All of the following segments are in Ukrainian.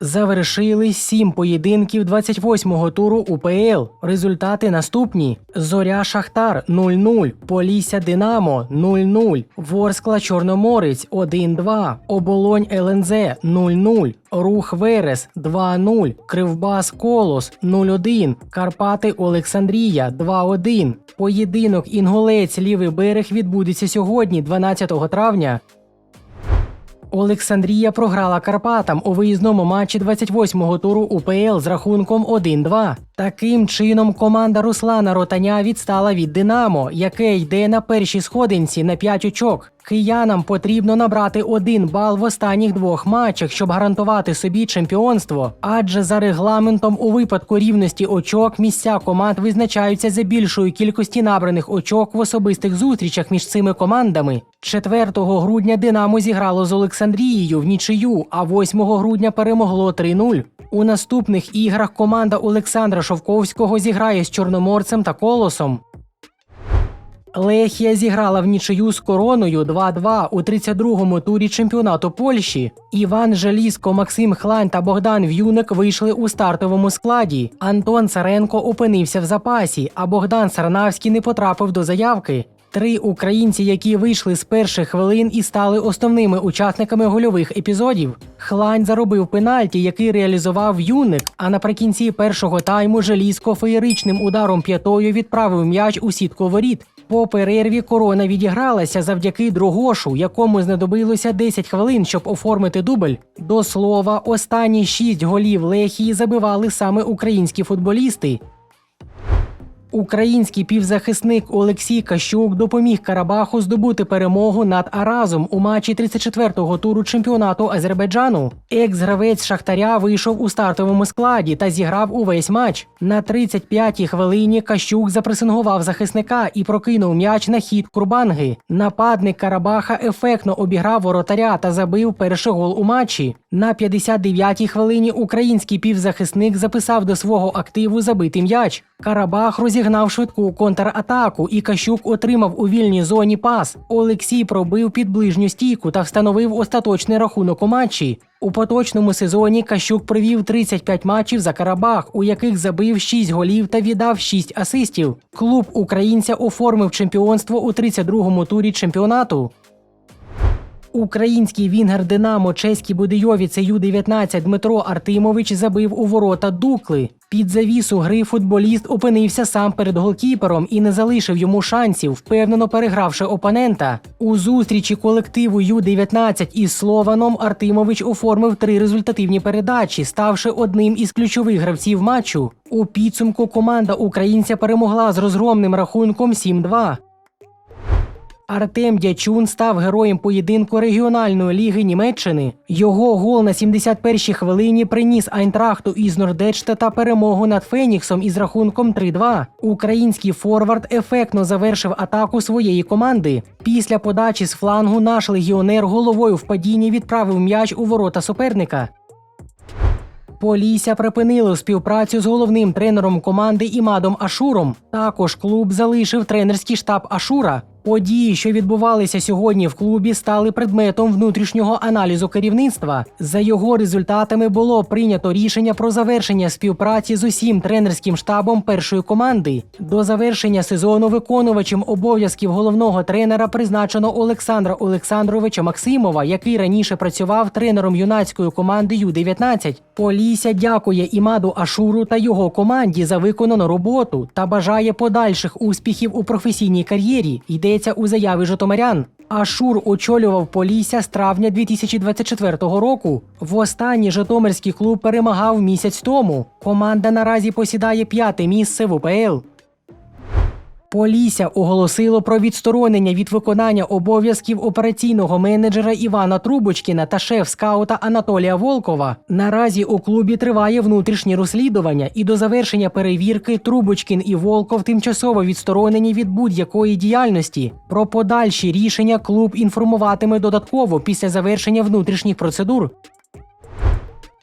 Завершили сім поєдинків 28-го туру УПЛ. Результати наступні: Зоря Шахтар 0-0, Полісся Динамо 0-0, Ворскла Чорноморець 1-2, Оболонь ЛНЗ 0-0, Рух Верес 2-0, Кривбас Колос 0-1, Карпати Олександрія 2-1. Поєдинок Інголець Лівий берег відбудеться сьогодні, 12 травня. Олександрія програла Карпатам у виїзному матчі 28-го туру УПЛ з рахунком 1-2. Таким чином, команда Руслана Ротаня відстала від Динамо, яке йде на першій сходинці на 5 очок. Киянам потрібно набрати один бал в останніх двох матчах, щоб гарантувати собі чемпіонство. Адже за регламентом у випадку рівності очок місця команд визначаються за більшою кількості набраних очок в особистих зустрічах між цими командами. 4 грудня Динамо зіграло з Олександрією в нічию, а 8 грудня перемогло 3-0. У наступних іграх команда Олександра Шовковського зіграє з Чорноморцем та Колосом. Лехія зіграла в нічию з короною 2-2 у 32-му турі чемпіонату Польщі. Іван Желізко, Максим Хлань та Богдан В'юник вийшли у стартовому складі. Антон Царенко опинився в запасі, а Богдан Сарнавський не потрапив до заявки. Три українці, які вийшли з перших хвилин і стали основними учасниками гольових епізодів. Хлань заробив пенальті, який реалізував юник. А наприкінці першого тайму Желізко феєричним ударом п'ятою відправив м'яч у сітку воріт. По перерві корона відігралася завдяки Дрогошу, якому знадобилося 10 хвилин, щоб оформити дубль. До слова, останні шість голів Лехії забивали саме українські футболісти. Український півзахисник Олексій Кащук допоміг Карабаху здобути перемогу над Аразом у матчі 34-го туру чемпіонату Азербайджану. Екс-гравець Шахтаря вийшов у стартовому складі та зіграв увесь матч. На 35-й хвилині Кащук запресингував захисника і прокинув м'яч на хід Курбанги. Нападник Карабаха ефектно обіграв воротаря та забив перший гол у матчі. На 59-й хвилині український півзахисник записав до свого активу забитий м'яч. Карабах розігнав швидку контратаку, і Кащук отримав у вільній зоні пас. Олексій пробив під ближню стійку та встановив остаточний рахунок у матчі. У поточному сезоні Кащук провів 35 матчів за Карабах, у яких забив 6 голів та віддав 6 асистів. Клуб українця оформив чемпіонство у 32-му турі чемпіонату. Український вінгер Динамо чеський будийовіце Ю-19 Дмитро Артимович забив у ворота Дукли. Під завісу гри футболіст опинився сам перед голкіпером і не залишив йому шансів, впевнено перегравши опонента. У зустрічі колективу Ю-19 із Слованом Артимович оформив три результативні передачі, ставши одним із ключових гравців матчу. У підсумку команда українця перемогла з розгромним рахунком 7-2. Артем Дячун став героєм поєдинку регіональної ліги Німеччини. Його гол на 71-й хвилині приніс Айнтрахту із Нордечтета перемогу над Феніксом із рахунком 3-2. Український форвард ефектно завершив атаку своєї команди. Після подачі з флангу наш легіонер головою в падінні відправив м'яч у ворота суперника. Полісся припинило співпрацю з головним тренером команди Імадом Ашуром. Також клуб залишив тренерський штаб Ашура. Події, що відбувалися сьогодні в клубі, стали предметом внутрішнього аналізу керівництва. За його результатами було прийнято рішення про завершення співпраці з усім тренерським штабом першої команди. До завершення сезону виконувачем обов'язків головного тренера призначено Олександра Олександровича Максимова, який раніше працював тренером юнацької команди Ю-19. Полісся дякує Імаду Ашуру та його команді за виконану роботу та бажає подальших успіхів у професійній кар'єрі. Йдеться у заяві Житомирян. Ашур очолював Полісся з травня 2024 року. Востаннє Житомирський клуб перемагав місяць тому. Команда наразі посідає п'яте місце в УПЛ. Полісся оголосило про відсторонення від виконання обов'язків операційного менеджера Івана Трубочкіна та шеф-скаута Анатолія Волкова. Наразі у клубі триває внутрішнє розслідування, і до завершення перевірки Трубочкін і Волков тимчасово відсторонені від будь-якої діяльності. Про подальші рішення клуб інформуватиме додатково після завершення внутрішніх процедур.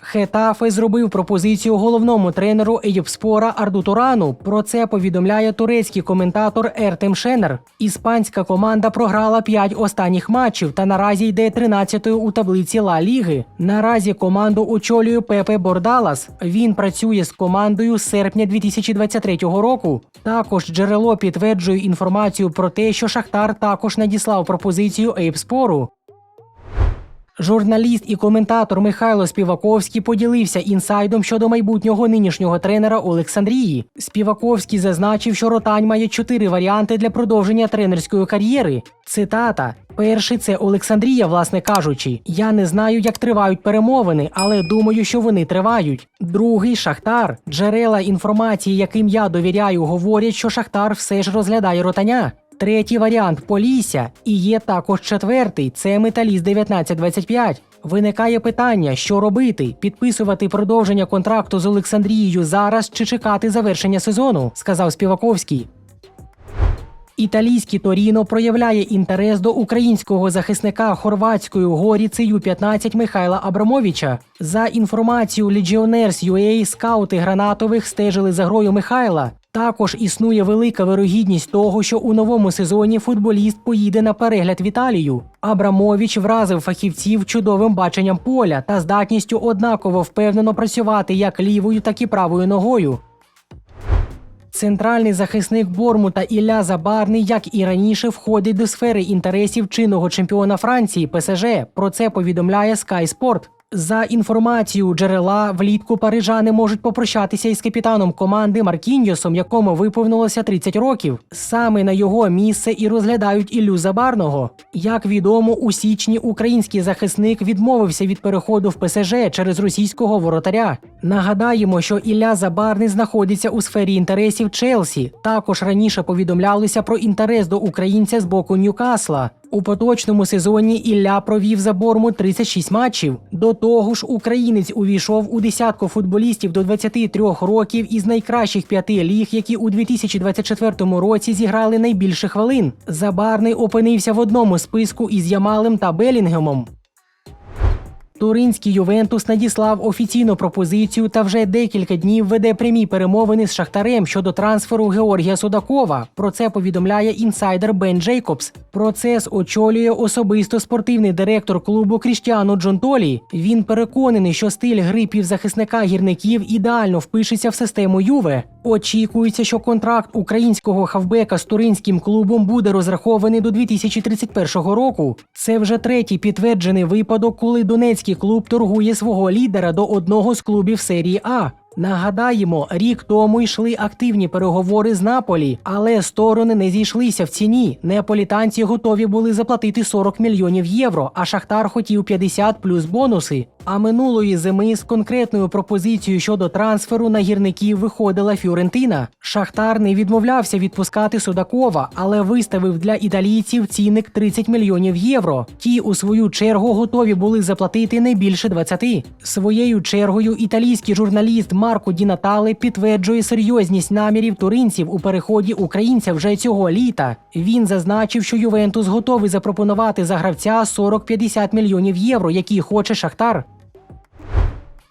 Хетафе зробив пропозицію головному тренеру Ейпспора Арду Турану. Про це повідомляє турецький коментатор Ертем Шенер. Іспанська команда програла 5 останніх матчів та наразі йде 13-ю у таблиці Ла Ліги. Наразі команду очолює Пепе Бордалас. Він працює з командою з серпня 2023 року. Також джерело підтверджує інформацію про те, що Шахтар також надіслав пропозицію Ейпспору. Журналіст і коментатор Михайло Співаковський поділився інсайдом щодо майбутнього нинішнього тренера Олександрії. Співаковський зазначив, що Ротань має чотири варіанти для продовження тренерської кар'єри. Цитата: перший це Олександрія, власне кажучи. Я не знаю, як тривають перемовини, але думаю, що вони тривають. Другий Шахтар. Джерела інформації, яким я довіряю, говорять, що Шахтар все ж розглядає ротаня. Третій варіант Полісся. І є також четвертий це металіст 1925. Виникає питання, що робити: підписувати продовження контракту з Олександрією зараз чи чекати завершення сезону, сказав Співаковський. Італійський Торіно проявляє інтерес до українського захисника хорватською горіцею 15 Михайла Абрамовича. За інформацією Legionnaires UA, скаути гранатових стежили за грою Михайла. Також існує велика вирогідність того, що у новому сезоні футболіст поїде на перегляд в Італію. Абрамович вразив фахівців чудовим баченням поля та здатністю однаково впевнено працювати як лівою, так і правою ногою. Центральний захисник Бормута Ілля Забарний, як і раніше, входить до сфери інтересів чинного чемпіона Франції ПСЖ. Про це повідомляє Sky Sport. За інформацією джерела, влітку парижани можуть попрощатися із капітаном команди Маркіньосом, якому виповнилося 30 років. Саме на його місце і розглядають Іллю Забарного. Як відомо, у січні український захисник відмовився від переходу в ПСЖ через російського воротаря. Нагадаємо, що Ілля Забарний знаходиться у сфері інтересів Челсі. Також раніше повідомлялося про інтерес до українця з боку Ньюкасла. У поточному сезоні Ілля провів за борму 36 матчів. До того ж, українець увійшов у десятку футболістів до 23 років із найкращих п'яти ліг, які у 2024 році зіграли найбільше хвилин. Забарний опинився в одному списку із Ямалем та Белінгемом. Туринський Ювентус надіслав офіційну пропозицію та вже декілька днів веде прямі перемовини з Шахтарем щодо трансферу Георгія Судакова. Про це повідомляє інсайдер Бен Джейкобс. Процес очолює особисто спортивний директор клубу Кріштіану Джонтолі. Він переконаний, що стиль гри півзахисника гірників ідеально впишеться в систему Юве. Очікується, що контракт українського хавбека з туринським клубом буде розрахований до 2031 року. Це вже третій підтверджений випадок, коли Донецький клуб торгує свого лідера до одного з клубів серії А. Нагадаємо, рік тому йшли активні переговори з Наполі, але сторони не зійшлися в ціні. Неаполітанці готові були заплатити 40 мільйонів євро, а Шахтар хотів 50 плюс бонуси. А минулої зими з конкретною пропозицією щодо трансферу на гірників виходила Фюрентина. Шахтар не відмовлявся відпускати Судакова, але виставив для італійців цінник 30 мільйонів євро. Ті, у свою чергу, готові були заплатити не більше 20. Своєю чергою італійський журналіст Марко Ді Натале підтверджує серйозність намірів туринців у переході українця вже цього літа. Він зазначив, що Ювентус готовий запропонувати за гравця 40-50 мільйонів євро, які хоче Шахтар.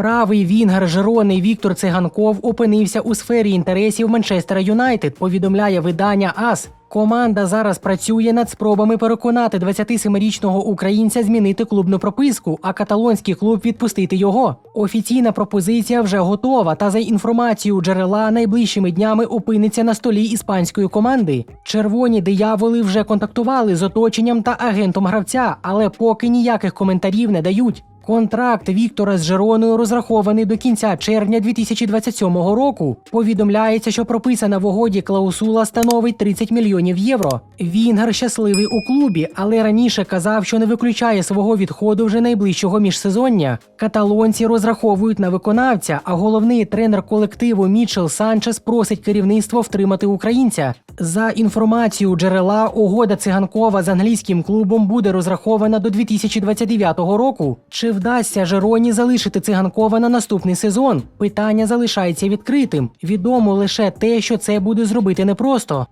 Правий вінгер Жерони Віктор Циганков опинився у сфері інтересів Манчестера Юнайтед. Повідомляє видання АС. Команда зараз працює над спробами переконати 27-річного українця змінити клубну прописку, а каталонський клуб відпустити його. Офіційна пропозиція вже готова. Та за інформацією джерела найближчими днями опиниться на столі іспанської команди. Червоні дияволи вже контактували з оточенням та агентом гравця, але поки ніяких коментарів не дають. Контракт Віктора з Жероною розрахований до кінця червня 2027 року. Повідомляється, що прописана в угоді клаусула становить 30 мільйонів євро. Вінгер щасливий у клубі, але раніше казав, що не виключає свого відходу вже найближчого міжсезоння. Каталонці розраховують на виконавця, а головний тренер колективу Мічел Санчес просить керівництво втримати українця. За інформацією джерела, угода циганкова з англійським клубом буде розрахована до 2029 року. Чи вдасться Жероні залишити циганкова на наступний сезон? Питання залишається відкритим. Відомо лише те, що це буде зробити непросто.